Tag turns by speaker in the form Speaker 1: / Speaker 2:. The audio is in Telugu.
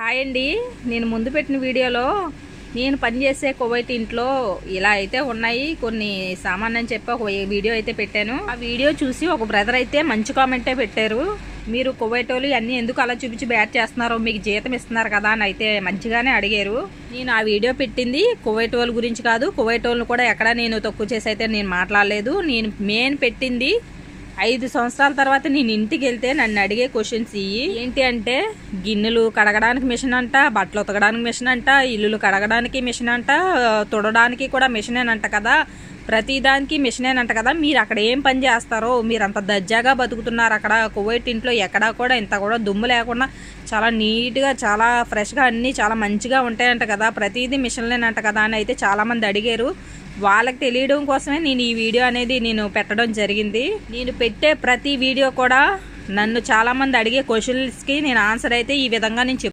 Speaker 1: హాయ్ అండి. నేను ముందు పెట్టిన వీడియోలో నేను పనిచేసే కువైట్ ఇంట్లో ఇలా అయితే ఉన్నాయి. కొన్ని సామాన్ అని చెప్పి ఒక వీడియో అయితే పెట్టాను. ఆ వీడియో చూసి ఒక బ్రదర్ అయితే మంచి కామెంటే పెట్టారు. మీరు కువైట్ వాళ్ళు అన్నీ ఎందుకు అలా చూపించి బ్యాట్ చేస్తున్నారో మీకు జీతం ఇస్తున్నారు కదా అని అయితే మంచిగానే అడిగారు. నేను ఆ వీడియో పెట్టింది కువైట్ వాళ్ళ గురించి కాదు. కువైట్ వాళ్ళని కూడా ఎక్కడ నేను తక్కువ చేసి అయితే నేను మాట్లాడలేదు. నేను మెయిన్ పెట్టింది ఐదు సంవత్సరాల తర్వాత నేను ఇంటికి వెళ్తే నన్ను అడిగే క్వశ్చన్స్ ఇవి ఏంటి అంటే గిన్నెలు కడగడానికి మిషన్ అంట బట్టలు ఉతకడానికి మిషన్ అంట ఇల్లులు కడగడానికి మిషన్ అంట తుడడానికి కూడా మిషనేనంట కదా. ప్రతిదానికి మిషనేనంట కదా. మీరు అక్కడ ఏం పని చేస్తారో మీరు అంత దర్జాగా బతుకుతున్నారు అక్కడ కువైట్ ఇంట్లో ఎక్కడా కూడా ఇంత కూడా దుమ్ము లేకుండా చాలా నీట్గా చాలా ఫ్రెష్గా అన్నీ చాలా మంచిగా ఉంటాయంట కదా. ప్రతిదీ మిషన్లేనంట కదా అని అయితే చాలామంది అడిగారు. వాళ్ళకి తెలియడం కోసమే నేను ఈ వీడియో అనేది నేను పెట్టడం జరిగింది. నేను పెట్టే ప్రతి వీడియో కూడా నన్ను చాలామంది అడిగే క్వశ్చన్స్కి నేను ఆన్సర్ అయితే ఈ విధంగా నేను